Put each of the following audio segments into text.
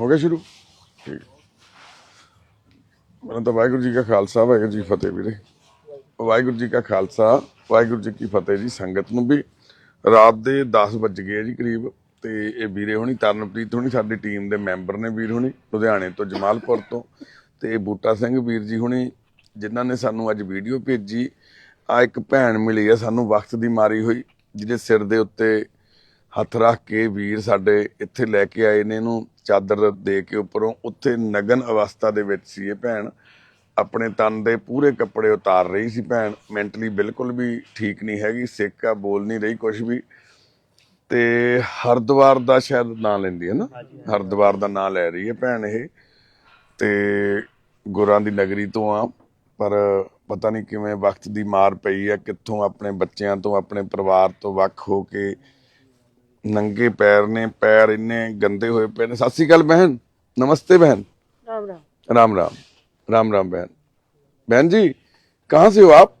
ਹੋ ਗਿਆ ਸ਼ੁਰੂ? ਠੀਕ। ਮੈਨੂੰ ਤਾਂ ਵਾਹਿਗੁਰੂ ਜੀ ਕਾ ਖਾਲਸਾ, ਵਾਹਿਗੁਰੂ ਜੀ ਕੀ ਫਤਿਹ ਵੀਰੇ। ਵਾਹਿਗੁਰੂ ਜੀ ਕਾ ਖਾਲਸਾ, ਵਾਹਿਗੁਰੂ ਜੀ ਕੀ ਫਤਿਹ ਜੀ। ਸੰਗਤ ਨੂੰ ਵੀ ਰਾਤ ਦੇ 10 ਵੱਜ ਗਏ ਜੀ ਕਰੀਬ। ਤੇ ਇਹ ਵੀਰੇ ਹੋਣੀ, ਤਰਨਪ੍ਰੀਤ ਹੋਣੀ, ਸਾਡੀ ਟੀਮ ਦੇ ਮੈਂਬਰ ਨੇ ਵੀਰ ਹੋਣੀ, ਲੁਧਿਆਣੇ ਤੋਂ, ਜਮਾਲਪੁਰ ਤੋਂ। ਤੇ ਬੂਟਾ ਸਿੰਘ ਵੀਰ ਜੀ ਹੋਣੀ, ਜਿਨ੍ਹਾਂ ਨੇ ਸਾਨੂੰ ਅੱਜ ਵੀਡੀਓ ਭੇਜੀ। ਆ ਇੱਕ ਭੈਣ ਮਿਲੀ ਆ, ਸਾਨੂੰ ਵਕਤ ਦੀ ਮਾਰੀ ਹੋਈ, ਜਿਹਦੇ ਸਿਰ ਦੇ ਉੱਤੇ ਹੱਥ ਰੱਖ ਕੇ ਵੀਰ ਸਾਡੇ ਇੱਥੇ ਲੈ ਕੇ ਆਏ ਨੇ ਇਹਨੂੰ ਚਾਦਰ ਦੇ ਕੇ ਉੱਪਰੋਂ। ਉੱਥੇ ਨਗਨ ਅਵਸਥਾ ਦੇ ਵਿੱਚ ਸੀ ਇਹ ਭੈਣ। ਆਪਣੇ ਤਨ ਦੇ ਪੂਰੇ ਕੱਪੜੇ ਉਤਾਰ ਰਹੀ ਸੀ ਭੈਣ। ਮੈਂਟਲੀ ਬਿਲਕੁਲ ਵੀ ਠੀਕ ਨਹੀਂ ਹੈਗੀ ਸਿੱਕ ਆ ਬੋਲ ਨਹੀਂ ਰਹੀ ਕੁਝ ਵੀ। ਤੇ ਹਰਦੁਆਰ ਦਾ ਸ਼ਾਇਦ ਨਾਂ ਲੈਂਦੀ ਹੈ ਨਾ? ਹਰਦੁਆਰ ਦਾ ਨਾਂ ਲੈ ਰਹੀ ਹੈ ਭੈਣ ਇਹ। ਤੇ ਗੁਰਾਂ ਦੀ ਨਗਰੀ ਤੋਂ ਆ ਪਰ ਪਤਾ ਨਹੀਂ ਕਿਵੇਂ ਵਕਤ ਦੀ ਮਾਰ ਪਈ ਆ ਕਿੱਥੋਂ ਆਪਣੇ ਬੱਚਿਆਂ ਤੋਂ ਆਪਣੇ ਪਰਿਵਾਰ ਤੋਂ ਵੱਖ ਹੋ ਕੇ ਨੰਗੇ ਪੈਰ ਨੇ ਪੈਰ ਇੰਨੇ ਗੰਦੇ ਹੋਏ ਪਏ ਨੇ ਸਤਿ ਸ਼੍ਰੀ ਅਕਾਲ ਬਹਿਨ ਨਮਸਤੇ ਬਹਿਨ राम राम राम राम राम राम बहन बहन जी कहाँ से हो आप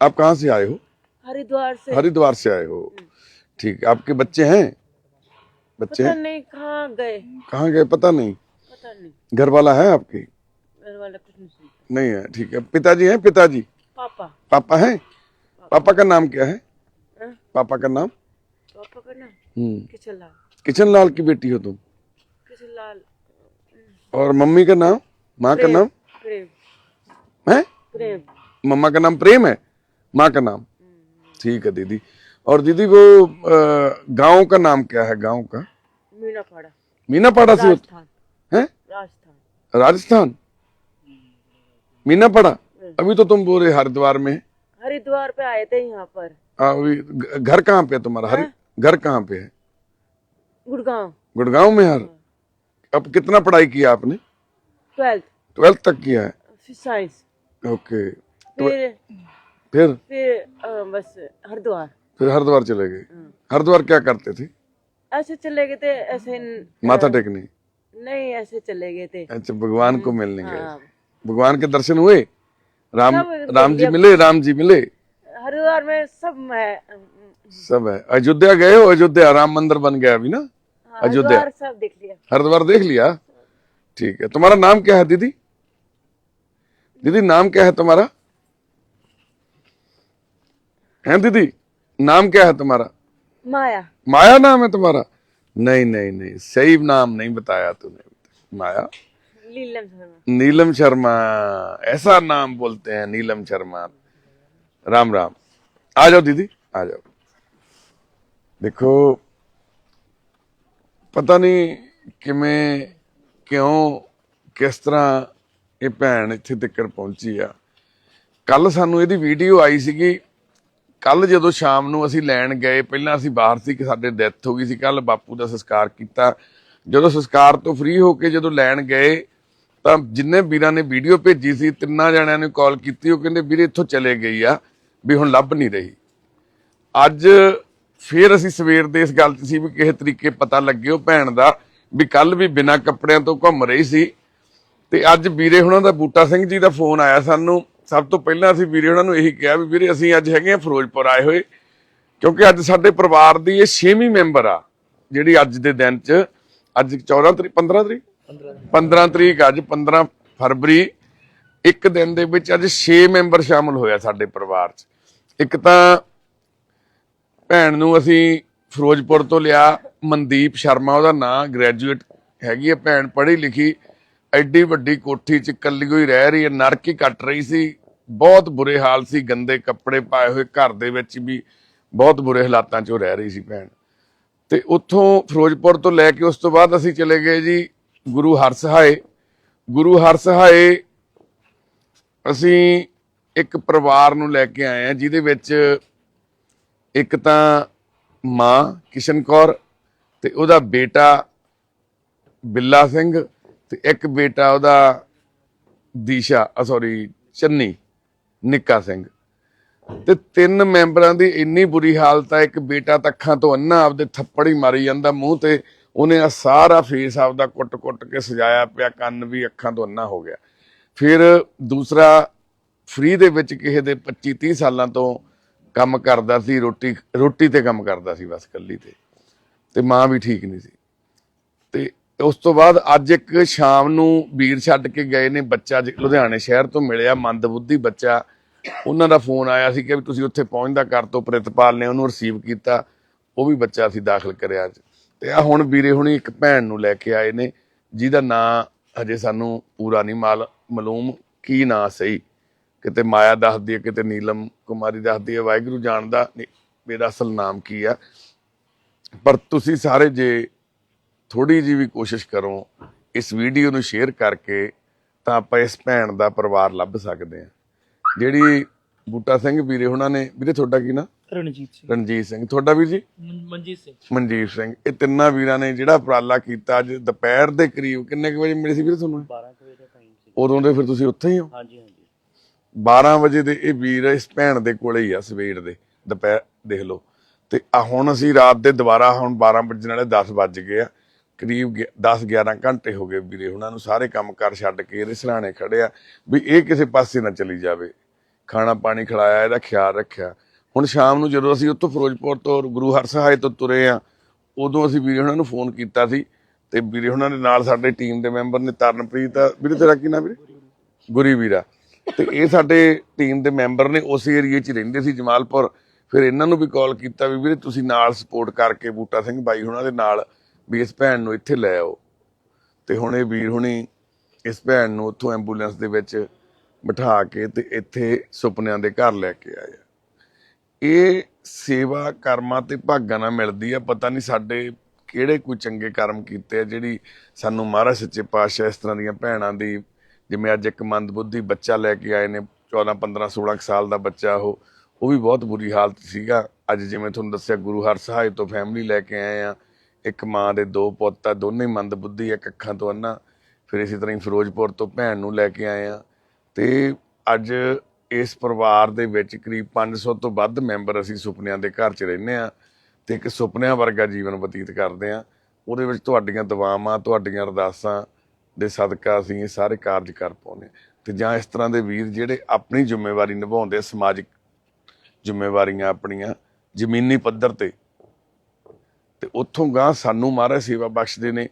आप कहाँ से आए हो हरिद्वार से हरिद्वार से आए हो ठीक आपके बच्चे हैं बच्चे पता हैं नहीं कहाँ गए कहाँ गए पता नहीं पता नहीं घर वाला है आपके घर वाला कुछ नहीं सुनता नहीं है ठीक है पिताजी हैं पिताजी पापा पापा हैं पापा का नाम क्या है हाँ? पापा का नाम पापा का नाम? हम्म। किशन लाल किशन लाल की बेटी हो तुम? किशन लाल और मम्मी का नाम? माँ का नाम? प्रेम। है? प्रेम। मम्मा का नाम प्रेम है? माँ का नाम? ठीक है दीदी। और दीदी वो गाँव का नाम क्या है? गाँव का? मीनापाड़ा। मीनापाड़ा से हो राजस्थान। राजस्थान। राजस्थान? मीनापाड़ा? अभी तो तुम बोल रहे हरिद्वार में। हरिद्वार पे आए थे यहाँ पर। अभी घर कहाँ पे तुम्हारा? हरि घर कहाँ पे है? गुड़गांव। गुड़गांव में यार? अब कितना पढ़ाई किया आपने? ट्वेल्थ। ट्वेल्थ तक किया है? साइंस। ओके। फिर फिर? फिर बस हरिद्वार। फिर हरिद्वार चले गए। हरिद्वार क्या करते थे? ऐसे चले गए थे ऐसे माथा टेकने? नहीं ऐसे चले गए थे। अच्छा भगवान को मिलने गए। हाँ। भगवान के दर्शन हुए? राम राम जी मिले राम जी मिले? हरिद्वार में सब है सब है। अयोध्या गए हो? अयोध्या राम मंदिर बन गया अभी ना? हाँ, अयोध्या। हरिद्वार सब देख लिया। हरिद्वार देख लिया? ठीक है। तुम्हारा नाम क्या है दीदी? दीदी नाम क्या है तुम्हारा? है दीदी? नाम क्या है तुम्हारा? माया। माया नाम है तुम्हारा? नहीं नहीं नहीं। सही नाम नहीं बताया तूने। माया? नीलम शर्मा। नीलम शर्मा। ऐसा नाम बोलते हैं नीलम शर्मा। ਰਾਮ ਰਾਮ ਆ ਜਾਓ ਦੀਦੀ ਆ ਜਾਓ ਦੇਖੋ ਪਤਾ ਨਹੀਂ ਕਿਵੇਂ ਕਿਉਂ ਕਿਸ ਤਰ੍ਹਾਂ ਇਹ ਭੈਣ ਇੱਥੇ ਤੱਕ ਪਹੁੰਚੀ ਆ ਕੱਲ ਸਾਨੂੰ ਇਹਦੀ ਵੀਡੀਓ ਆਈ ਸੀਗੀ ਕੱਲ ਜਦੋਂ ਸ਼ਾਮ ਨੂੰ ਅਸੀਂ ਲੈਣ ਗਏ ਪਹਿਲਾਂ ਅਸੀਂ ਬਾਹਰ ਸੀ ਕਿ ਸਾਡੇ ਡੈਥ ਹੋ ਗਈ ਸੀ ਕੱਲ ਬਾਪੂ ਦਾ ਸੰਸਕਾਰ ਕੀਤਾ ਜਦੋਂ ਸੰਸਕਾਰ ਤੋਂ ਫ੍ਰੀ ਹੋ ਕੇ ਜਦੋਂ ਲੈਣ ਗਏ ਤਾਂ ਜਿੰਨੇ ਵੀਰਾਂ ਨੇ ਵੀਡੀਓ ਭੇਜੀ ਸੀ ਤਿੰਨਾਂ ਜਣਿਆਂ ਨੇ ਕਾਲ ਕੀਤੀ ਉਹ ਕਹਿੰਦੇ ਵੀਰੇ ਇੱਥੋਂ ਚਲੇ ਗਈ ਆ ਵੀ ਹੁਣ ਲੱਭ ਨਹੀਂ ਰਹੀ। ਅੱਜ ਫੇਰ ਅਸੀਂ ਸਵੇਰ ਦੇ ਇਸ ਗੱਲ 'ਚ ਸੀ ਵੀ ਕਿਸੇ ਤਰੀਕੇ ਪਤਾ ਲੱਗੇ ਉਹ ਭੈਣ ਦਾ ਵੀ ਕੱਲ ਵੀ ਬਿਨਾਂ ਕੱਪੜਿਆਂ ਤੋਂ ਘੁੰਮ ਰਹੀ ਸੀ। ਤੇ ਅੱਜ ਵੀਰੇ ਹੁਣਾਂ ਦਾ ਬੂਟਾ ਸਿੰਘ ਜੀ ਦਾ ਫੋਨ ਆਇਆ ਸਾਨੂੰ। ਸਭ ਤੋਂ ਪਹਿਲਾਂ ਅਸੀਂ ਵੀਰੇ ਹੁਣਾਂ ਨੂੰ ਇਹੀ ਕਿਹਾ ਵੀ ਵੀਰੇ ਅਸੀਂ ਅੱਜ ਹੈਗੇ ਆ ਫਿਰੋਜ਼ਪੁਰ ਆਏ ਹੋਏ ਕਿਉਂਕਿ ਅੱਜ ਸਾਡੇ ਪਰਿਵਾਰ ਦੀ ਇਹ 6ਵੀਂ ਮੈਂਬਰ ਆ ਜਿਹੜੀ ਅੱਜ ਦੇ ਦਿਨ 'ਚ। ਅੱਜ 14 ਤਰੀਕ 15 ਤਰੀਕ? 15 ਤਰੀਕ। ਅੱਜ 15 ਫਰਵਰੀ ਇੱਕ ਦਿਨ ਦੇ ਵਿੱਚ ਅੱਜ 6 ਮੈਂਬਰ ਸ਼ਾਮਲ ਹੋਇਆ ਸਾਡੇ ਪਰਿਵਾਰ 'ਚ। ਇੱਕ ਤਾਂ ਭੈਣ ਨੂੰ ਅਸੀਂ ਫਿਰੋਜ਼ਪੁਰ ਤੋਂ ਲਿਆ, ਮਨਦੀਪ ਸ਼ਰਮਾ, ਉਹਦਾ ਨਾਂ ਗ੍ਰੈਜੂਏਟ ਹੈਗੀ ਹੈ ਭੈਣ ਪੜ੍ਹੀ ਲਿਖੀ, ਐਡੀ ਵੱਡੀ ਕੋਠੀ 'ਚ ਇਕੱਲੀ ਹੋਈ ਰਹਿ ਰਹੀ ਹੈ, ਨਰਕ ਹੀ ਕੱਟ ਰਹੀ ਸੀ, ਬਹੁਤ ਬੁਰੇ ਹਾਲ ਸੀ, ਗੰਦੇ ਕੱਪੜੇ ਪਾਏ ਹੋਏ ਘਰ ਦੇ ਵਿੱਚ ਵੀ, ਬਹੁਤ ਬੁਰੇ ਹਾਲਾਤਾਂ 'ਚ ਉਹ ਰਹਿ ਰਹੀ ਸੀ ਭੈਣ। ਤੇ ਉੱਥੋਂ ਫਿਰੋਜ਼ਪੁਰ ਤੋਂ ਲੈ ਕੇ ਉਸ ਤੋਂ ਬਾਅਦ ਅਸੀਂ ਚਲੇ ਗਏ ਜੀ ਗੁਰੂ ਹਰਸਹਾਏ ਗੁਰੂ ਹਰਸਹਾਏ ਅਸੀਂ ਇੱਕ ਪਰਿਵਾਰ ਨੂੰ ਲੈ ਕੇ ਆਏ ਆ ਜਿਹਦੇ ਵਿੱਚ ਇੱਕ ਤਾਂ ਮਾਂ ਕਿਸ਼ਨ ਕੌਰ ਤੇ ਉਹਦਾ ਬੇਟਾ ਬਿੱਲਾ ਸਿੰਘ ਤੇ ਇੱਕ ਬੇਟਾ ਉਹਦਾ ਦੀਸ਼ਾ ਸੌਰੀ ਚੰਨੀ, ਨਿੱਕਾ ਸਿੰਘ। ਤੇ ਤਿੰਨ ਮੈਂਬਰਾਂ ਦੀ ਇੰਨੀ ਬੁਰੀ ਹਾਲਤ ਆ ਇੱਕ ਬੇਟਾ ਤਾਂ ਅੱਖਾਂ ਤੋਂ ਅੰਨਾ ਆਪਦੇ ਥੱਪੜ ਹੀ ਮਾਰੀ ਜਾਂਦਾ, ਮੂੰਹ ਤੇ ਉਹਨੇ ਆ ਸਾਰਾ ਫੇਸ ਆਪਦਾ ਕੁੱਟ-ਕੁੱਟ ਕੇ ਸਜਾਇਆ ਪਿਆ, ਕੰਨ ਵੀ ਅੱਖਾਂ ਤੋਂ ਅੰਨਾ ਹੋ ਗਿਆ। ਫਿਰ ਦੂਸਰਾ ਫ੍ਰੀ ਦੇ ਵਿੱਚ ਕਿਸੇ ਦੇ 25 30 ਸਾਲਾਂ ਤੋਂ ਕੰਮ ਕਰਦਾ ਸੀ, ਰੋਟੀ ਰੋਟੀ ਤੇ ਕੰਮ ਕਰਦਾ ਸੀ ਬਸ ਕੱਲੀ ਤੇ। ਤੇ ਮਾਂ ਵੀ ਠੀਕ ਨਹੀਂ ਸੀ। ਤੇ ਉਸ ਤੋਂ ਬਾਅਦ ਅੱਜ ਇੱਕ ਸ਼ਾਮ ਨੂੰ ਵੀਰ ਛੱਡ ਕੇ ਗਏ ਨੇ ਬੱਚਾ ਲੁਧਿਆਣੇ ਸ਼ਹਿਰ ਤੋਂ ਮਿਲਿਆ, ਮੰਦਬੁੱਧੀ ਬੱਚਾ। ਉਹਨਾਂ ਦਾ ਫੋਨ ਆਇਆ ਸੀ ਕਿ ਵੀ ਤੁਸੀਂ ਉੱਥੇ ਪਹੁੰਚਦਾ ਕਰ ਤੋਂ, ਪ੍ਰਿਤਪਾਲ ਨੇ ਉਹਨੂੰ ਰਿਸੀਵ ਕੀਤਾ। ਉਹ ਵੀ ਬੱਚਾ ਸੀ ਦਾਖਲ ਕਰਿਆ ਅੱਜ। ਤੇ ਆ ਹੁਣ ਵੀਰੇ ਹੁਣੀ ਇੱਕ ਭੈਣ ਨੂੰ ਲੈ ਕੇ ਆਏ ਨੇ, ਜਿਹਦਾ ਨਾਂ ਹਜੇ ਸਾਨੂੰ ਪੂਰਾ ਨਹੀਂ ਮਾਲ ਮਾਲੂਮ ਕੀ ਨਾਂ ਸਹੀ। ਕਿਤੇ ਮਾਇਆ ਦੱਸਦੀ ਹੈ, ਕਿਤੇ ਨੀਲਮ ਕੁਮਾਰੀ ਦੱਸਦੀ ਹੈ, ਵਾਹਿਗੁਰੂ ਜਾਣਦਾ ਮੇਰਾ ਅਸਲ ਨਾਮ ਕੀ ਆ। ਪਰ ਤੁਸੀਂ ਸਾਰੇ ਜੇ ਥੋੜੀ ਜੀ ਵੀ ਕੋਸ਼ਿਸ਼ ਕਰੋ ਇਸ ਵੀਡੀਓ ਨੂੰ ਸ਼ੇਅਰ ਕਰਕੇ ਤਾਂ ਆਪਾਂ ਇਸ ਭੈਣ ਦਾ ਪਰਿਵਾਰ ਲੱਭ ਸਕਦੇ ਹਾਂ। ਜਿਹੜੀ ਬੂਟਾ ਸਿੰਘ ਵੀਰੇ, ਉਹਨਾਂ ਨੇ, ਵੀਰੇ ਤੁਹਾਡਾ ਕੀ ਨਾ? ਰਣਜੀਤ ਸਿੰਘ। ਰਣਜੀਤ ਸਿੰਘ। ਤੁਹਾਡਾ ਵੀਰ ਜੀ? ਮਨ- ਮਨਜੀਤ ਸਿੰਘ। ਮਨਜੀਤ ਸਿੰਘ। ਇਹ ਤਿੰਨਾਂ ਵੀਰਾਂ ਨੇ ਜਿਹੜਾ ਉਪਰਾਲਾ ਕੀਤਾ ਅੱਜ ਦੁਪਹਿਰ ਦੇ ਕਰੀਬ ਕਿੰਨੇ ਕੁ ਵਜੇ ਮਿਲੇ ਸੀ ਵੀਰੇ ਤੁਹਾਨੂੰ? 12 ਵਜੇ ਦਾ ਟਾਈਮ ਸੀ। ਉਦੋਂ ਦੇ ਫਿਰ ਤੁਸੀਂ ਉੱਥੇ ਹੀ ਹੋ? ਹਾਂਜੀ ਹਾਂਜੀ। 12 ਵਜੇ ਦੇ ਇਹ ਵੀਰ ਇਸ ਭੈਣ ਦੇ ਕੋਲੇ ਹੀ ਆ ਸਵੇਰ ਦੇ ਦੁਪਹਿਰ ਦੇਖ ਲਓ। ਤੇ ਆ ਹੁਣ ਅਸੀਂ ਰਾਤ ਦੇ ਦੁਬਾਰਾ ਹੁਣ 12 ਵਜੇ ਨਾਲੇ 10 ਵੱਜ ਗਏ ਆ। ਕਰੀਬ 10 11 ਘੰਟੇ ਹੋ ਗਏ ਵੀਰੇ ਉਹਨਾਂ ਨੂੰ ਸਾਰੇ ਕੰਮ ਕਰ ਛੱਡ ਕੇ ਇਹਦੇ ਸਰਾਣੇ ਖੜੇ ਆ ਵੀ ਇਹ ਕਿਸੇ ਪਾਸੇ ਨਾ ਚਲੀ ਜਾਵੇ। ਖਾਣਾ ਪਾਣੀ ਖਿਲਾਇਆ ਇਹਦਾ ਖਿਆਲ ਰੱਖਿਆ। ਹੁਣ ਸ਼ਾਮ ਨੂੰ ਜਦੋਂ ਅਸੀਂ ਉੱਥੋਂ ਫਿਰੋਜ਼ਪੁਰ ਤੋਂ ਗੁਰੂ ਹਰਸਹਾਏ ਤੋਂ ਤੁਰੇ ਆ, ਉਦੋਂ ਅਸੀਂ ਵੀਰੇ ਉਹਨਾਂ ਨੂੰ ਫੋਨ ਕੀਤਾ ਸੀ ਤੇ ਵੀਰੇ ਉਹਨਾਂ ਦੇ ਨਾਲ ਸਾਡੇ ਟੀਮ ਦੇ ਮੈਂਬਰ ਨੇ ਤਰਨਪ੍ਰੀਤ ਆ। ਵੀਰੇ ਤੇਰਾ ਕੀ ਨਾਮ ਵੀਰੇ? ਗੁਰੀ ਵੀਰਾ। ਤੇ ਇਹ ਸਾਡੇ ਟੀਮ ਦੇ ਮੈਂਬਰ ਨੇ ਉਸ ਏਰੀਏ 'ਚ ਰਹਿੰਦੇ ਸੀ ਜਮਾਲਪੁਰ। ਫਿਰ ਇਹਨਾਂ ਨੂੰ ਵੀ ਕਾਲ ਕੀਤਾ ਵੀ ਵੀਰੇ ਤੁਸੀਂ ਨਾਲ ਸਪੋਰਟ ਕਰਕੇ ਬੂਟਾ ਸਿੰਘ ਬਾਈ ਹੁਣਾਂ ਦੇ ਨਾਲ ਵੀ ਇਸ ਭੈਣ ਨੂੰ ਇੱਥੇ ਲੈ ਆਓ। ਤੇ ਹੁਣ ਇਹ ਵੀਰ ਹੁਣੀ ਇਸ ਭੈਣ ਨੂੰ ਉੱਥੋਂ ਐਂਬੂਲੈਂਸ ਦੇ ਵਿੱਚ ਬਿਠਾ ਕੇ ਤੇ ਇੱਥੇ ਸੁਪਨਿਆਂ ਦੇ ਘਰ ਲੈ ਕੇ ਆਏ ਆ। ਇਹ ਸੇਵਾ ਕਰਮਾਂ ਤੇ ਭਾਗਾਂ ਨਾਲ ਮਿਲਦੀ ਆ। ਪਤਾ ਨਹੀਂ ਸਾਡੇ ਕਿਹੜੇ ਕੋਈ ਚੰਗੇ ਕਰਮ ਕੀਤੇ ਆ ਜਿਹੜੀ ਸਾਨੂੰ ਮਹਾਰਾਜ ਸੱਚੇ ਪਾਤਸ਼ਾਹ ਇਸ ਤਰ੍ਹਾਂ ਦੀਆਂ ਭੈਣਾਂ ਦੀ, ਜਿਵੇਂ ਅੱਜ ਇੱਕ ਮੰਦਬੁੱਧੀ ਬੱਚਾ ਲੈ ਕੇ ਆਏ ਨੇ 14 15 16 ਕੁ ਸਾਲ ਦਾ ਬੱਚਾ ਉਹ ਉਹ ਵੀ ਬਹੁਤ ਬੁਰੀ ਹਾਲਤ ਸੀਗਾ। ਅੱਜ ਜਿਵੇਂ ਤੁਹਾਨੂੰ ਦੱਸਿਆ ਗੁਰੂ ਹਰ ਸਹਾਇ ਤੋਂ ਫੈਮਿਲੀ ਲੈ ਕੇ ਆਏ ਆ। ਇੱਕ ਮਾਂ ਦੇ ਦੋ ਪੁੱਤ ਆ, ਦੋਨੇ ਹੀ ਮੰਦਬੁੱਧੀ ਇੱਕ ਅੱਖਾਂ ਤੋਂ ਅੰਨਾ ਫਿਰ ਇਸੇ ਤਰ੍ਹਾਂ ਹੀ ਫਿਰੋਜ਼ਪੁਰ ਤੋਂ ਭੈਣ ਨੂੰ ਲੈ ਕੇ ਆਏ ਆ। ਤੇ ਅੱਜ ਇਸ ਪਰਿਵਾਰ ਦੇ ਵਿੱਚ ਕਰੀਬ 500 ਤੋਂ ਵੱਧ ਮੈਂਬਰ ਅਸੀਂ ਸੁਪਨਿਆਂ ਦੇ ਘਰ 'ਚ ਰਹਿੰਦੇ ਆ ਤੇ ਇੱਕ ਸੁਪਨਿਆਂ ਵਰਗਾ ਜੀਵਨ ਬਤੀਤ ਕਰਦੇ ਆ ਉਹਦੇ ਵਿੱਚ ਤੁਹਾਡੀਆਂ ਦੁਆਵਾਂ, ਤੁਹਾਡੀਆਂ ਅਰਦਾਸਾਂ ਦੇ ਸਦਕਾ ਅਸੀਂ ਇਹ ਸਾਰੇ ਕਾਰਜ ਕਰ ਪਾਉਂਦੇ ਹਾਂ। ਤੇ ਜਾਂ ਇਸ ਤਰ੍ਹਾਂ ਦੇ ਵੀਰ ਜਿਹੜੇ ਆਪਣੀ ਜ਼ਿੰਮੇਵਾਰੀ ਨਿਭਾਉਂਦੇ ਸਮਾਜਿਕ ਜ਼ਿੰਮੇਵਾਰੀਆਂ ਆਪਣੀਆਂ ਜ਼ਮੀਨੀ ਪੱਧਰ ਤੇ। ਤੇ ਉੱਥੋਂ ਗਾਂ ਸਾਨੂੰ ਮਹਾਰਾਜ ਸੇਵਾ ਬਖਸ਼ਦੇ ਨੇ।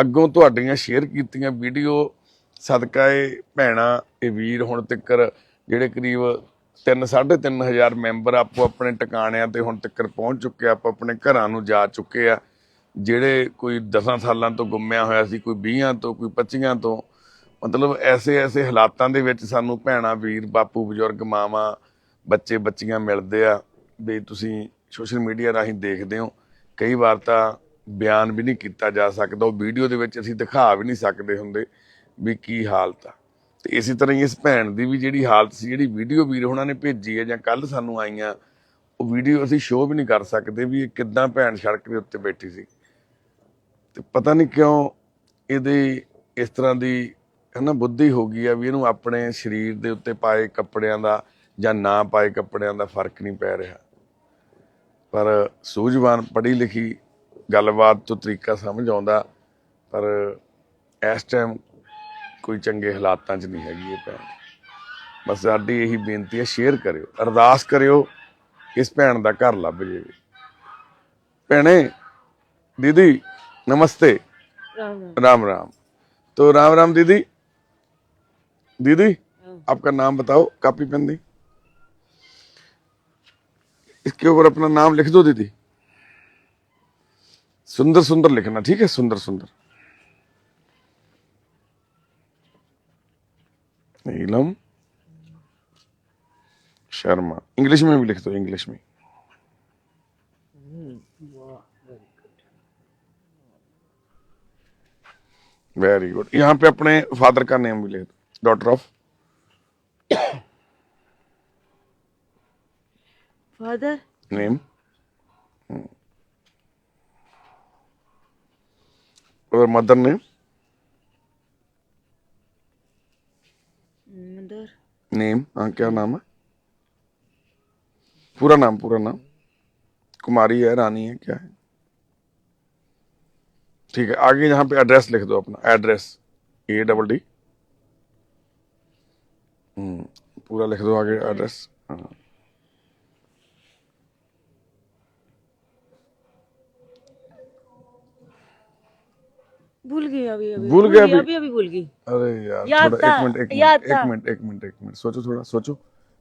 ਅੱਗੋਂ ਤੁਹਾਡੀਆਂ ਸ਼ੇਅਰ ਕੀਤੀਆਂ ਵੀਡੀਓ, ਸਦਕਾ ਇਹ ਭੈਣਾ, ਇਹ ਵੀਰ ਹੁਣ ਤੱਕਰ ਜਿਹੜੇ ਕਰੀਬ 3 ਤਿੰਨ ਹਜ਼ਾਰ ਮੈਂਬਰ ਆਪੋ ਆਪਣੇ ਟਿਕਾਣਿਆਂ ਤੇ ਹੁਣ ਤੱਕ ਪਹੁੰਚ ਚੁੱਕੇ ਆ, ਆਪੋ ਆਪਣੇ ਘਰਾਂ ਨੂੰ ਜਾ ਚੁੱਕੇ ਆ। ਜਿਹੜੇ ਕੋਈ 10 ਸਾਲਾਂ ਤੋਂ ਗੁੰਮਿਆ ਹੋਇਆ ਸੀ ਕੋਈ 20 ਤੋਂ ਕੋਈ 25 ਤੋਂ ਮਤਲਬ ਐਸੇ ਐਸੇ ਹਾਲਾਤਾਂ ਦੇ ਵਿੱਚ ਸਾਨੂੰ ਭੈਣਾ ਵੀਰ ਬਾਪੂ ਬਜ਼ੁਰਗ ਮਾਵਾਂ ਬੱਚੇ ਬੱਚੀਆਂ ਮਿਲਦੇ ਆ ਵੀ ਤੁਸੀਂ ਸੋਸ਼ਲ ਮੀਡੀਆ ਰਾਹੀਂ ਦੇਖਦੇ ਹੋ। ਕਈ ਵਾਰ ਤਾਂ ਬਿਆਨ ਵੀ ਨਹੀਂ ਕੀਤਾ ਜਾ ਸਕਦਾ ਉਹ ਵੀਡੀਓ ਦੇ ਵਿੱਚ ਅਸੀਂ ਦਿਖਾ ਵੀ ਨਹੀਂ ਸਕਦੇ ਹੁੰਦੇ ਵੀ ਕੀ ਹਾਲਤ ਆ। ਤੇ ਇਸੇ ਤਰ੍ਹਾਂ ਹੀ ਇਸ ਭੈਣ ਦੀ ਵੀ ਜਿਹੜੀ ਹਾਲਤ ਸੀ, ਜਿਹੜੀ ਵੀਡੀਓ ਵੀਰ ਉਹਨਾਂ ਨੇ ਭੇਜੀ ਹੈ ਜਾਂ ਕੱਲ ਸਾਨੂੰ ਆਈਆਂ, ਉਹ ਵੀਡੀਓ ਅਸੀਂ ਸ਼ੋਅ ਵੀ ਨਹੀਂ ਕਰ ਸਕਦੇ ਵੀ ਇਹ ਕਿੱਦਾਂ ਭੈਣ ਸੜਕ ਦੇ ਉੱਤੇ ਬੈਠੀ ਸੀ। ਤੇ ਪਤਾ ਨਹੀਂ ਕਿਉਂ ਇਹਦੇ ਇਸ ਤਰ੍ਹਾਂ ਦੀ ਹਨਾ ਬੁੱਧੀ ਹੋ ਗਈ ਆ ਵੀ ਇਹਨੂੰ ਆਪਣੇ ਸਰੀਰ ਦੇ ਉੱਤੇ ਪਾਏ ਕੱਪੜਿਆਂ ਦਾ ਜਾਂ ਨਾ ਪਾਏ ਕੱਪੜਿਆਂ ਦਾ ਫ਼ਰਕ ਨਹੀਂ ਪੈ ਰਿਹਾ। ਪਰ ਸੂਝਵਾਨ ਪੜ੍ਹੀ ਲਿਖੀ ਗੱਲਬਾਤ ਤੋਂ ਤਰੀਕਾ ਸਮਝ ਆਉਂਦਾ, ਪਰ ਇਸ ਟਾਈਮ ਕੋਈ ਚੰਗੇ ਹਾਲਾਤਾਂ 'ਚ ਨਹੀਂ ਹੈਗੀ ਇਹ ਭੈਣ ਬਸ ਸਾਡੀ ਇਹੀ ਬੇਨਤੀ ਹੈ ਸ਼ੇਅਰ ਕਰਿਓ ਅਰਦਾਸ ਕਰਿਓ ਇਸ ਭੈਣ ਦਾ ਘਰ ਲੱਭ ਜਾਵੇ ਭੈਣੇ दीदी नमस्ते राम राम राम राम तो राम राम दीदी दीदी हाँ। आपका नाम बताओ कॉपी पेन दी इसके ऊपर अपना नाम लिख दो दीदी सुंदर सुंदर लिखना ठीक है सुंदर सुंदर नीलम शर्मा इंग्लिश में भी लिख दो इंग्लिश में वेरी गुड यहाँ पे अपने फादर का नेम भी लिख दो डॉटर ऑफ़ फादर नेम और मदर नेम नेम हाँ क्या नाम है? पूरा नाम पूरा नाम? कुमारी है, रानी है, क्या है? ठीक है, आगे यहाँ पे एड्रेस लिख दो अपना एड्रेस ए डबल डी पूरा लिख दो आगे एड्रेस हाँ। भूल गई अभी अभी। भूल गए गई, अभी? अभी अभी भूल गई। अरे यार याद थोड़ा एक मिनट एक मिनट एक मिनट एक मिनट एक मिनट। सोचो थोड़ा सोचो।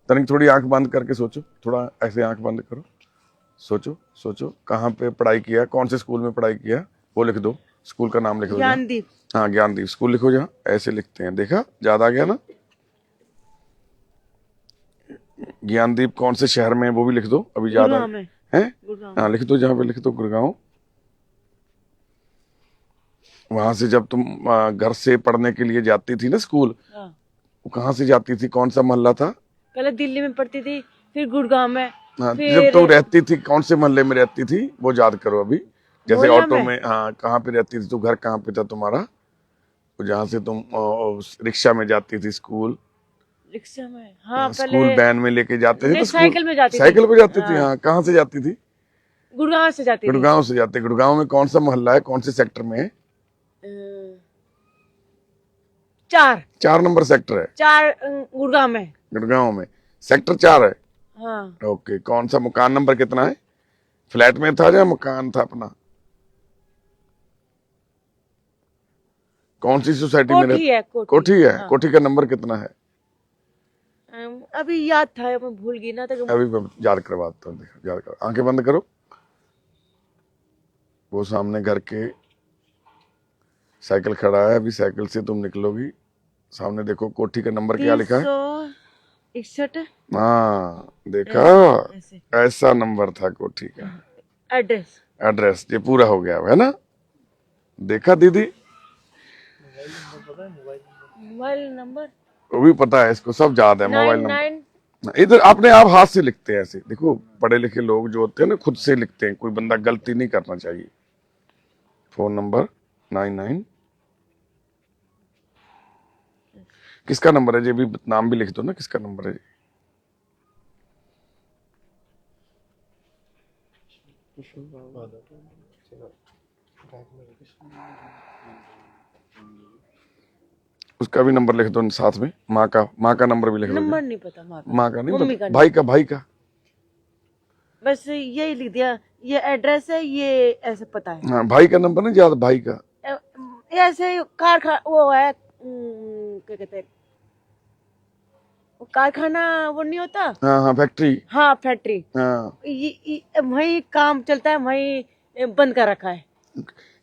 तनिक थोड़ी आँख बंद करके सोचो। थोड़ा ऐसे आँख बंद करो। सोचो सोचो। कहाँ पे पढ़ाई किया? कौन से स्कूल में पढ़ाई किया? वो लिख दो। स्कूल का नाम लिख दो ज्ञानदीप। हाँ ज्ञानदीप। स्कूल लिखो जहाँ ऐसे लिखते हैं। देखा? याद आ गया ना? ज्ञानदीप कौन से शहर में है वो भी लिख दो। अभी याद आ है? हाँ लिख दो जहाँ पे लिख दो। गुड़गांव। वहाँ से जब तुम घर से पढ़ने के लिए जाती थी ना स्कूल हाँ। वो कहाँ से जाती थी? कौन सा मोहल्ला था? पहले दिल्ली में पढ़ती थी फिर गुड़गांव में हाँ, फिर जब तो रहती थी कौन से मोहल्ले में रहती थी वो याद करो अभी। जैसे ऑटो में? हाँ कहाँ पे रहती थी? तो घर कहाँ पे था तुम्हारा? जहाँ से तुम रिक्शा में जाती थी स्कूल। रिक्शा में? हाँ स्कूल वैन में लेके जाते थे तो साइकिल में जाती साइकिल पे जाती थी हाँ। हाँ कहाँ से जाती थी? गुड़गांव से जाती गुड़गांव से जाते गुड़गांव में कौन सा मोहल्ला है कौन से सेक्टर में है अ, चार। चार नंबर सेक्टर है। चार अ, गुड़गांव में। गुड़गांव में। सेक्टर चार है। हाँ। ओके कौन सा मकान नंबर कितना है? फ्लैट में था या मकान था अपना? कौन सी सोसाइटी में कोठी है कोठी। कोठी है। हाँ। कोठी का नंबर कितना है? अभी याद था मैं भूल गई ना तो अभी मैं याद करवाता हूँ देखो याद करो आँखें बंद करो। वो सामने घर के साइकिल खड़ा है अभी साइकिल से तुम निकलोगी। सामने देखो कोठी का नंबर क्या लिखा है? इकसठ। हाँ देखा? ऐसा। नंबर था कोठी का। एड्रेस। एड्रेस ये पूरा हो गया है ना? देखा दीदी? Mobile number? वो भी पता है इसको सब याद है मोबाइल नंबर। इधर अपने आप हाथ से लिखते हैं ऐसे। देखो पढ़े लिखे लोग जो होते हैं ना खुद से लिखते हैं कोई बंदा गलती नहीं करना चाहिए। Phone number nine nine. किसका नंबर है? जी भी नाम भी लिख दो ना किसका नंबर है? जी उसका भी नंबर लिख दो साथ में। माँ का माँ का नंबर भी लिख दो। नंबर नहीं पता माँ का। माँ का नहीं पता? का भाई का भाई का। बस यही लिख दिया ये एड्रेस है ये ऐसे पता है। हाँ भाई का नंबर नहीं याद भाई का। ऐसे कारखाना वो है क्या कहते हैं? कारखाना वो नहीं होता? हाँ हाँ फैक्ट्री हाँ फैक्ट्री हाँ। वही काम चलता है वही बंद कर रखा है।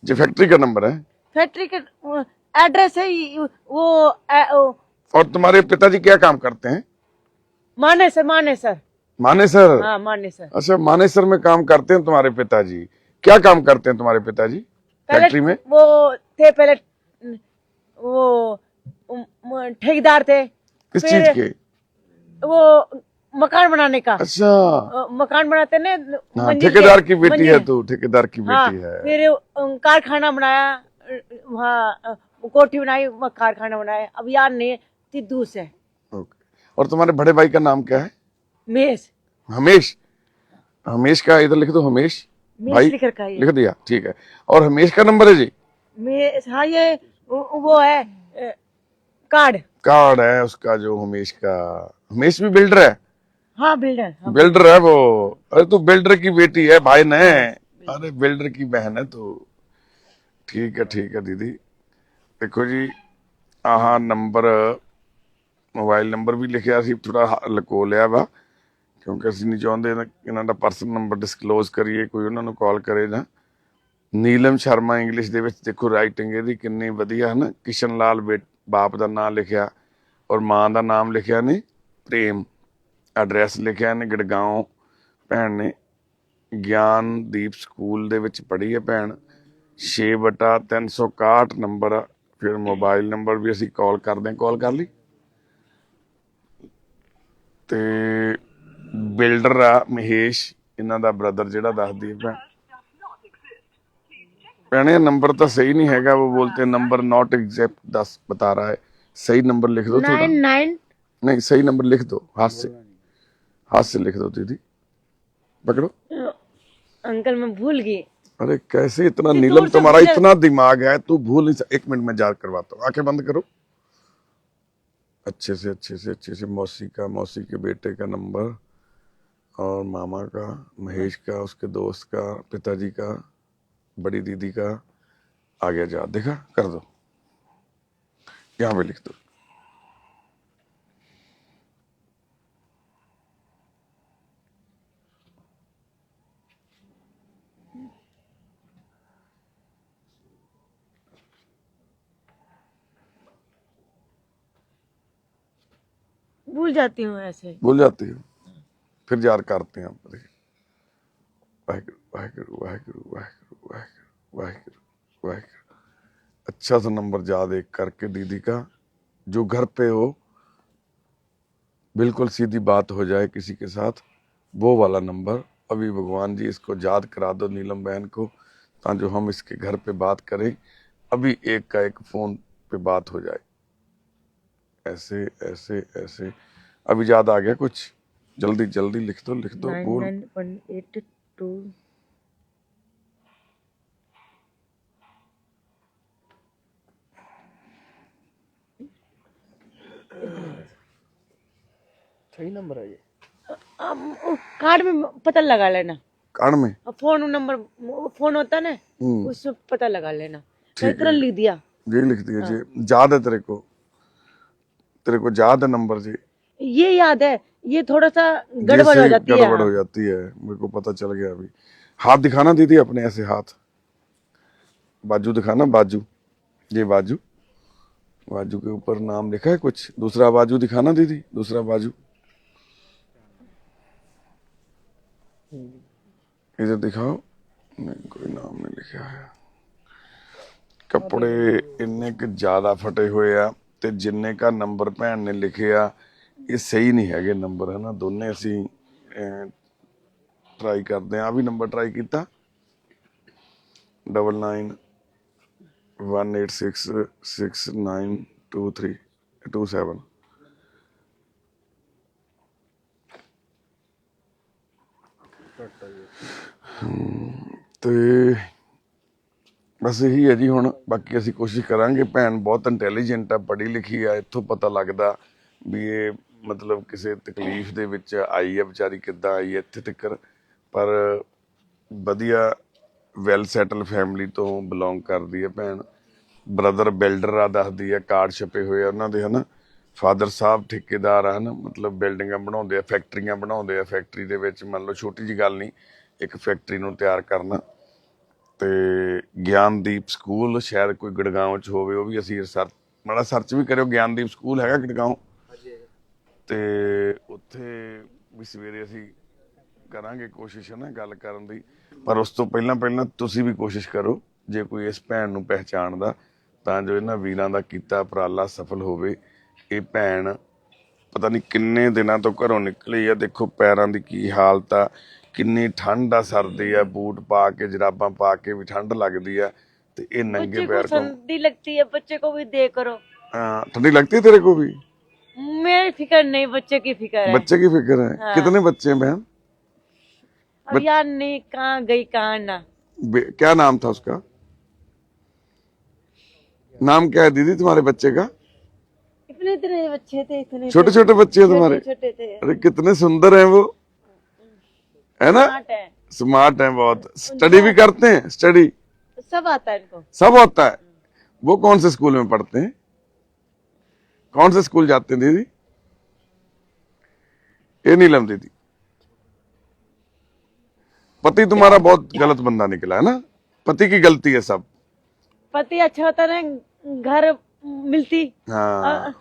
जो फैक्ट्री का नंबर है। फैक्ट्री का एड्रेस है वो वो, और तुम्हारे पिताजी क्या काम करते हैं? माने सर माने सर माने सर हाँ माने सर अच्छा मानेसर में काम करते हैं तुम्हारे पिताजी। क्या काम करते हैं तुम्हारे पिताजी? फैक्ट्री में? वो थे पहले वो ठेकेदार थे। किस चीज़ के? वो मकान बनाने का। अच्छा। मकान बनाते ने हाँ ठेकेदार की बेटी है तू ठेकेदार की हाँ बेटी है। फिर कारखाना बनाया वहाँ कोठी बनाई कारखाना बनाया। अब याद नहीं सिद्धू से। और तुम्हारे बड़े भाई का नाम क्या है? मेस हमेश? हमेश का इधर लिख दो हमेश। भाई लिख रखा है लिख दिया ठीक है। और हमेश का नंबर है जी? हाँ ये वो है कार्ड। कार्ड है उसका जो हमेश का। हमेश भी बिल्डर है हाँ बिल्डर हाँ, बिल्डर है वो अरे तू बिल्डर की बेटी है भाई ने अरे बिल्डर की बहन है तू ठीक है ठीक है दीदी ਦੇਖੋ ਜੀ ਆਹ ਨੰਬਰ ਮੋਬਾਈਲ ਨੰਬਰ ਵੀ ਲਿਖਿਆ ਸੀ ਥੋੜਾ ਲਕੋ ਲਿਆ ਵਾ ਕਿਉਂਕਿ ਅਸੀਂ ਨਹੀਂ ਚਾਹੁੰਦੇ ਨਾ ਕਿ ਇਹਨਾਂ ਦਾ ਪਰਸਨਲ ਨੰਬਰ ਡਿਸਕਲੋਜ਼ ਕਰੀਏ ਕੋਈ ਉਹਨਾਂ ਨੂੰ ਕਾਲ ਕਰੇ ਨਾ ਨੀਲਮ ਸ਼ਰਮਾ ਇੰਗਲਿਸ਼ ਦੇ ਵਿੱਚ ਦੇਖੋ ਰਾਈਟਿੰਗ ਇਹਦੀ ਕਿੰਨੀ ਵਧੀਆ ਹੈ ਨਾ ਕਿਸ਼ਨ ਲਾਲ ਬੇਟ ਬਾਪ ਦਾ ਨਾਮ ਲਿਖਿਆ ਔਰ ਮਾਂ ਦਾ ਨਾਮ ਲਿਖਿਆ ਨੇ ਪ੍ਰੇਮ ਐਡਰੈਸ ਲਿਖਿਆ ਨੇ ਗੜਗਾਉਂ। ਭੈਣ ਨੇ ਗਿਆਨਦੀਪ ਸਕੂਲ ਦੇ ਵਿੱਚ ਪੜ੍ਹੀ ਹੈ ਭੈਣ। 6 ਬਟਾ 361 ਨੰਬਰ ਫਿਰ ਮੋਬਾਈਲ ਨੰਬਰ ਵੀ ਅਸੀਂ ਕਾਲ ਕਰਦੇ ਹਾਂ। ਕਾਲ ਕਰ ਲਈ? ਤੇ ਬਿਲਡਰ ਆ ਮਹੇਸ਼ ਇਹਨਾਂ ਦਾ ਬ੍ਰਦਰ ਜਿਹੜਾ ਦੱਸਦੀ ਹੈ ਭੈਣ। ਭੈਣੇ ਨੰਬਰ ਤਾਂ ਸਹੀ ਨਹੀਂ ਹੈਗਾ। ਉਹ ਬੋਲਤੇ ਨੰਬਰ ਨਾਟ ਐਗਜ਼ੈਕਟ 10 ਬਤਾ ਰਹਾ ਹੈ। ਸਹੀ ਨੰਬਰ ਲਿਖ ਦੋ ਥੋੜਾ 99 नहीं सही नंबर लिख दो हाथ से। हाथ से लिख दो दीदी। पकड़ो। अंकल मैं भूल गई। अरे कैसे इतना नीलम तुम्हारा इतना दिमाग है तू भूल नहीं एक मिनट में याद करवाता हूँ। आँखें बंद करो। अच्छे से अच्छे से अच्छे से मौसी का मौसी के बेटे का नंबर और मामा का महेश का उसके दोस्त का पिताजी का बड़ी दीदी का। आ गया याद देखा कर दो। यहाँ पे लिख दो। भूल जाती हूँ ऐसे। भूल जाती हो। फिर याद करते हैं वाहिगुरु वाहिगुरु वाहिगुरु वाहिगुरु वाहिगुरु वाहिगुरु वाहिगुरु। अच्छा सा नंबर याद एक करके दीदी का। जो घर पे हो, बिल्कुल सीधी बात हो जाए किसी के साथ, वो वाला नंबर। अभी भगवान जी इसको याद करा दो नीलम बहन को ताकि हम इसके घर पे बात करें, अभी एक का एक फ़ोन पे बात हो जाए। ऐसे ऐसे ऐसे। अभी याद आ गया कुछ। जल्दी जल्दी लिख दो लिख दो बोल। Nine one eight two. सही नंबर है ये। कार्ड में पता लगा लेना। कार्ड में? फ़ोन नंबर फ़ोन होता ना उसमें पता लगा लेना। लिख दिया। ये लिख दिया जी। याद है तेरे को? तेरे को ज़्यादा नंबर जी? ये याद है ये थोड़ा सा गड़बड़ हो जाती है। गड़बड़ हो जाती है मेरे को पता चल गया अभी। हाथ दिखाना दीदी अपने ऐसे हाथ। बाजू दिखाना बाजू। ये बाजू। बाजू के ऊपर नाम लिखा है कुछ। दूसरा बाजू दिखाना दीदी दूसरा बाजू। इधर दिखाओ। नहीं कोई नाम नहीं लिखा है। कपड़े इन्ने के ज़्यादा फटे हुए हैं। ਤੇ ਜਿੰਨੇ ਕਾ ਨੰਬਰ ਭੈਣ ਨੇ ਲਿਖਿਆ ਇਹ ਸਹੀ ਨਹੀਂ ਹੈਗੇ ਨੰਬਰ, ਹਨਾ? ਦੋਨੇ ਅਸੀਂ ਟਰਾਈ ਕਰਦੇ ਆ ਆ ਵੀ ਨੰਬਰ ਟਰਾਈ ਕੀਤਾ? 991866692327 ਤੇ ਬਸ ਇਹੀ ਹੈ ਜੀ ਹੁਣ, ਬਾਕੀ ਅਸੀਂ ਕੋਸ਼ਿਸ਼ ਕਰਾਂਗੇ, ਭੈਣ ਬਹੁਤ ਇੰਟੈਲੀਜੈਂਟ ਆ, ਪੜ੍ਹੀ ਲਿਖੀ ਆ, ਇੱਥੋਂ ਪਤਾ ਲੱਗਦਾ ਵੀ ਇਹ ਮਤਲਬ ਕਿਸੇ ਤਕਲੀਫ ਦੇ ਵਿੱਚ ਆਈ ਹੈ ਵਿਚਾਰੀ ਕਿੱਦਾਂ ਆਈ ਹੈ ਇੱਥੇ ਤੱਕ ਪਰ ਵਧੀਆ ਵੈਲ ਸੈਟਲ ਫੈਮਿਲੀ ਤੋਂ ਬਿਲੋਂਗ ਕਰਦੀ ਹੈ ਭੈਣ। ਬ੍ਰਦਰ ਬਿਲਡਰ ਆ ਦੱਸਦੀ ਹੈ ਕਾਰਡ ਛਪੇ ਹੋਏ ਆ ਉਹਨਾਂ ਦੇ, ਹਨਾ। ਫਾਦਰ ਸਾਹਿਬ ਠੇਕੇਦਾਰ ਆ, ਹਨਾ। ਮਤਲਬ ਬਿਲਡਿੰਗਾਂ ਬਣਾਉਂਦੇ ਆ ਫੈਕਟਰੀਆਂ ਬਣਾਉਂਦੇ ਆ ਫੈਕਟਰੀ ਦੇ ਵਿੱਚ ਮੰਨ ਲਓ ਛੋਟੀ ਜੀ ਗੱਲ ਨਹੀਂ, ਇੱਕ ਫੈਕਟਰੀ ਨੂੰ ਤਿਆਰ ਕਰਨਾ। ਤੇ ਗਿਆਨਦੀਪ ਸਕੂਲ ਸ਼ਾਇਦ ਕੋਈ ਗੜਗਾਉਂ ਚ ਹੋਵੇ ਉਹ ਵੀ ਅਸੀਂ ਰਿਸਰਚ ਮਾੜਾ ਸਰਚ ਵੀ ਕਰਿਓ ਗਿਆਨਦੀਪ ਸਕੂਲ ਹੈਗਾ ਗੜਗਾਉਂ ਤੇ ਉੱਥੇ ਵੀ ਸਵੇਰੇ ਅਸੀਂ ਕਰਾਂਗੇ ਕੋਸ਼ਿਸ਼ ਹੈ ਨਾ ਗੱਲ ਕਰਨ ਦੀ ਪਰ ਉਸ ਤੋਂ ਪਹਿਲਾਂ ਪਹਿਲਾਂ ਤੁਸੀਂ ਵੀ ਕੋਸ਼ਿਸ਼ ਕਰੋ ਜੇ ਕੋਈ ਇਸ ਭੈਣ ਨੂੰ ਪਹਿਚਾਣਦਾ ਤਾਂ ਜੋ ਇਹਨਾਂ ਵੀਰਾਂ ਦਾ ਕੀਤਾ ਉਪਰਾਲਾ ਸਫਲ ਹੋਵੇ। ਇਹ ਭੈਣ ਪਤਾ ਨਹੀਂ ਕਿੰਨੇ ਦਿਨਾਂ ਤੋਂ ਘਰੋਂ ਨਿਕਲੀ ਆ ਦੇਖੋ ਪੈਰਾਂ ਦੀ ਕੀ ਹਾਲਤ ਆ ਕਿੰਨੀ ਠੰਡ ਆ ਸਰਦੀ ਆ ਬੂਟ ਪਾ ਕੇ ਜਰਾਬਾਂ ਪਾ ਕੇ ਵੀ ਠੰਡ ਲੱਗਦੀ ਆ ਤੇ ਇਹ ਨੰਗੇ बच्चे को ਪੈਰ ਤੋਂ सर्दी लगती है बच्चे को भी दे करो हाँ, ठंडी लगती है तेरे को भी मेरी फिक्र नहीं बच्चे की फिक्र है बच्चे की फिक्र है हाँ। कितने बच्चे हैं बहन अब यार नहीं कहाँ गई कहाँ ना बे- क्या नाम था उसका नाम क्या है दीदी तुम्हारे बच्चे का इतने इतने बच्चे थे इतने छोटे छोटे बच्चे हैं तुम्हारे छोटे थे अरे कितने सुंदर हैं वो है ना? स्मार्ट है। बहुत। स्टडी भी करते हैं स्टडी सब आता है इनको। सब होता है। वो कौन से स्कूल में पढ़ते हैं? कौन से स्कूल जाते हैं दीदी? ये नीलम दीदी। पति तुम्हारा बहुत गलत बंदा निकला है ना? पति की गलती है सब। पति अच्छा होता ना घर मिलती। हाँ।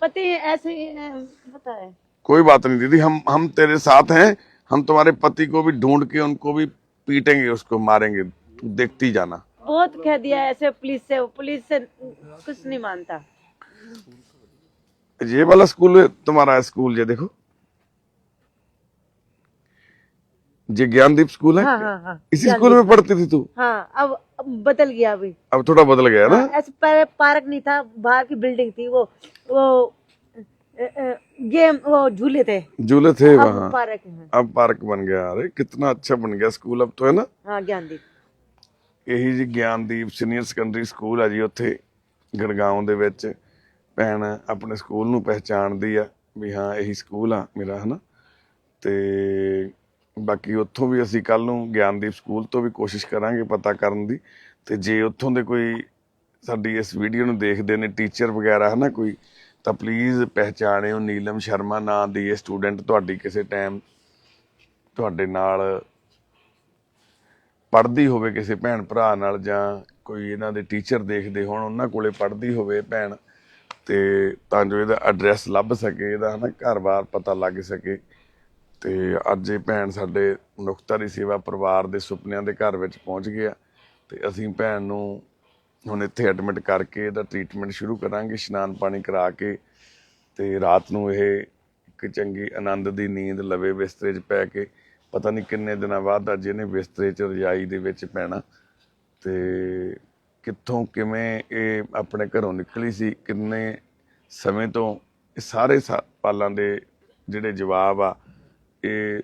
पति ऐसे ही है, पता है। कोई बात नहीं दीदी हम हम तेरे साथ हैं। हम तुम्हारे पति को भी ढूंढ के उनको भी पीटेंगे उसको मारेंगे। तू देखती जाना। बहुत कह दिया ऐसे पुलिस से पुलिस से कुछ नहीं मानता। ये वाला स्कूल है तुम्हारा स्कूल ये देखो। ये ज्ञानदीप स्कूल है? हाँ हाँ हाँ। इसी स्कूल में पढ़ती थी तू? हाँ अब अब बदल गया अभी। अब थोड़ा बदल गया ना? हाँ, ऐसे पार्क नहीं था बाहर की बिल्डिंग थी वो वो गेम वो झूले थे झूले थे अब वहाँ पार्क है अब पार्क बन गया अरे कितना अच्छा बन गया स्कूल अब तो है ना हाँ ज्ञानदीप ਇਹੀ ਜੀ ਗਿਆਨਦੀਪ ਸੀਨੀਅਰ ਸੈਕੰਡਰੀ ਸਕੂਲ ਆ ਜੀ ਉੱਥੇ ਗੜਗਾਉਂ ਦੇ ਵਿੱਚ ਭੈਣ ਆਪਣੇ ਸਕੂਲ ਨੂੰ ਪਹਿਚਾਣਦੀ ਆ ਵੀ ਹਾਂ ਇਹੀ ਸਕੂਲ ਆ ਮੇਰਾ ਹਨਾ ਤੇ ਬਾਕੀ ਉੱਥੋਂ ਵੀ ਅਸੀਂ ਕੱਲ ਨੂੰ ਗਿਆਨਦੀਪ ਸਕੂਲ ਤੋਂ ਵੀ ਕੋਸ਼ਿਸ਼ ਕਰਾਂਗੇ ਪਤਾ ਕਰਨ ਦੀ ਤੇ ਜੇ ਉੱਥੋਂ ਦੇ ਕੋਈ ਸਾਡੀ ਇਸ ਵੀਡੀਓ ਨੂੰ ਦੇਖਦੇ ਨੇ ਟੀਚਰ ਵਗੈਰਾ ਹਨਾ ਕੋਈ ਤਾਂ ਪਲੀਜ਼ ਪਹਿਚਾਣਿਓ ਨੀਲਮ ਸ਼ਰਮਾ ਨਾਂ ਦੀ ਇਹ ਸਟੂਡੈਂਟ ਤੁਹਾਡੀ ਕਿਸੇ ਟਾਈਮ ਤੁਹਾਡੇ ਨਾਲ ਪੜ੍ਹਦੀ ਹੋਵੇ ਕਿਸੇ ਭੈਣ ਭਰਾ ਨਾਲ ਜਾਂ ਕੋਈ ਇਹਨਾਂ ਦੇ ਟੀਚਰ ਦੇਖਦੇ ਹੋਣ, ਉਹਨਾਂ ਕੋਲੇ ਪੜ੍ਹਦੀ ਹੋਵੇ ਭੈਣ ਤੇ ਤਾਂ ਜੋ ਇਹਦਾ ਐਡਰੈਸ ਲੱਭ ਸਕੇ, ਇਹਦਾ ਹਨਾ ਘਰ-ਬਾਰ ਪਤਾ ਲੱਗ ਸਕੇ। ਤੇ ਅੱਜ ਇਹ ਭੈਣ ਸਾਡੇ ਮਨੁੱਖਤਾ ਦੀ ਸੇਵਾ ਪਰਿਵਾਰ ਦੇ ਸੁਪਨਿਆਂ ਦੇ ਘਰ ਵਿੱਚ ਪਹੁੰਚ ਗਿਆ ਤੇ ਅਸੀਂ ਭੈਣ ਨੂੰ ਹੁਣ ਇੱਥੇ ਐਡਮਿਟ ਕਰਕੇ ਇਹਦਾ ਟ੍ਰੀਟਮੈਂਟ ਸ਼ੁਰੂ ਕਰਾਂਗੇ, ਇਸ਼ਨਾਨ ਪਾਣੀ ਕਰਾ ਕੇ ਤੇ ਰਾਤ ਨੂੰ ਇਹ ਇੱਕ ਚੰਗੀ ਆਨੰਦ ਦੀ ਨੀਂਦ ਲਵੇ, ਬਿਸਤਰੇ 'ਚ ਪੈ ਕੇ। ਪਤਾ ਨਹੀਂ ਕਿੰਨੇ ਦਿਨਾਂ ਬਾਅਦ ਅੱਜ ਇਹਨੇ ਬਿਸਤਰੇ 'ਚ ਰਜਾਈ ਦੇ ਵਿੱਚ ਪੈਣਾ। ਤੇ ਕਿੱਥੋਂ ਕਿਵੇਂ ਇਹ ਆਪਣੇ ਘਰੋਂ ਨਿਕਲੀ ਸੀ, ਕਿੰਨੇ ਸਮੇਂ ਤੋਂ ਇਹ ਸਾਰੇ ਪਾਲਾਂ ਦੇ ਜਿਹੜੇ ਜਵਾਬ ਆ, ਇਹ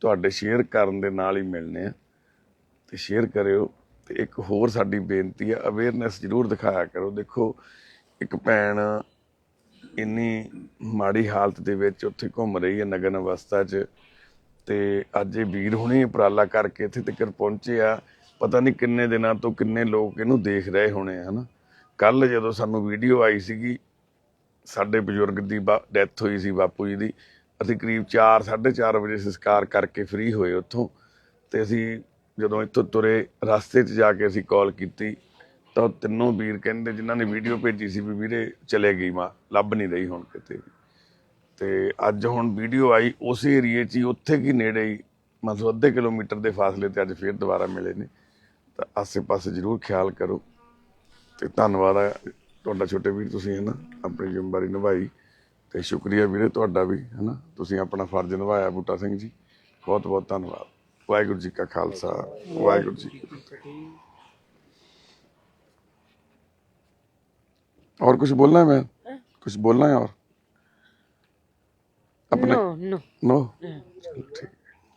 ਤੁਹਾਡੇ ਸ਼ੇਅਰ ਕਰਨ ਦੇ ਨਾਲ ਹੀ ਮਿਲਨੇ ਆ। ਤੇ ਸ਼ੇਅਰ ਕਰਿਓ। ਤੇ ਇੱਕ ਹੋਰ ਸਾਡੀ ਬੇਨਤੀ ਆ ਅਵੇਅਰਨੈਸ ਜ਼ਰੂਰ ਦਿਖਾਇਆ ਕਰੋ। ਦੇਖੋ, ਇੱਕ ਭੈਣ ਇੰਨੀ ਮਾੜੀ ਹਾਲਤ ਦੇ ਵਿੱਚ ਉੱਥੇ ਘੁੰਮ ਰਹੀ ਹੈ ਨਗਨ ਅਵਸਥਾ 'ਚ ਤੇ ਅੱਜ ਇਹ ਵੀਰ ਹੁਣੇ ਉਪਰਾਲਾ ਕਰਕੇ ਇੱਥੇ ਤੱਕ ਪਹੁੰਚੇ ਆ। ਪਤਾ ਨਹੀਂ ਕਿੰਨੇ ਦਿਨਾਂ ਤੋਂ ਕਿੰਨੇ ਲੋਕ ਇਹਨੂੰ ਦੇਖ ਰਹੇ ਹੋਣੇ ਆ, ਹਨਾ? ਕੱਲ ਜਦੋਂ ਸਾਨੂੰ ਵੀਡੀਓ ਆਈ ਸੀਗੀ, ਸਾਡੇ ਬਜ਼ੁਰਗ ਦੀ ਡੈਥ ਹੋਈ ਸੀ ਬਾਪੂ ਜੀ ਦੀ। ਅਸੀਂ ਕਰੀਬ 4 4:30 ਵਜੇ ਸੰਸਕਾਰ ਕਰਕੇ ਫ੍ਰੀ ਹੋਏ ਉੱਥੋਂ। ਤੇ ਅਸੀਂ ਜਦੋਂ ਇੱਥੋਂ ਤੁਰੇ ਰਸਤੇ 'ਚ ਜਾ ਕੇ ਅਸੀਂ ਕਾਲ ਕੀਤੀ, ਤਾਂ ਉਹ ਤਿੰਨੋਂ ਵੀਰ ਕਹਿੰਦੇ ਜਿਨ੍ਹਾਂ ਨੇ ਵੀਡੀਓ ਭੇਜੀ ਸੀ ਵੀ ਵੀਰੇ ਚਲੇ ਗਈ ਮਾਂ, ਲੱਭ ਨਹੀਂ ਰਹੀ ਹੁਣ ਕਿਤੇ ਵੀ। ਤੇ ਅੱਜ ਹੁਣ ਵੀਡੀਓ ਆਈ ਉਸੇ ਏਰੀਏ 'ਚ ਹੀ, ਉੱਥੇ ਕੀ ਨੇੜੇ ਹੀ, ਮਤਲਬ ਅੱਧੇ ਕਿਲੋਮੀਟਰ ਦੇ ਫਾਸਲੇ ਤੇ ਅੱਜ ਫੇਰ ਦੁਬਾਰਾ ਮਿਲੇ ਨੇ। ਤਾਂ ਆਸੇ-ਪਾਸੇ ਜ਼ਰੂਰ ਖਿਆਲ ਕਰੋ। ਤੇ ਧੰਨਵਾਦ ਆ ਤੁਹਾਡਾ ਛੋਟੇ ਵੀਰ ਤੁਸੀਂ, ਹਨਾ, ਆਪਣੀ ਜ਼ਿੰਮੇਵਾਰੀ ਨਿਭਾਈ। ਤੇ ਸ਼ੁਕਰੀਆ ਵੀਰੇ ਤੁਹਾਡਾ ਵੀ, ਹਨਾ, ਤੁਸੀਂ ਆਪਣਾ ਫਰਜ਼ ਨਿਭਾਇਆ ਬੂਟਾ ਸਿੰਘ ਜੀ। ਬਹੁਤ ਬਹੁਤ ਧੰਨਵਾਦ। ਵਾਹਿਗੁਰੂ ਜੀ ਕਾ ਖਾਲਸਾ ਵਾਹਿਗੁਰੂ ਜੀ ਕੀ ਫਤਿਹ और कुछ बोलना है मैं कुछ बोलना है और अपने नो नो नो चलो ठीक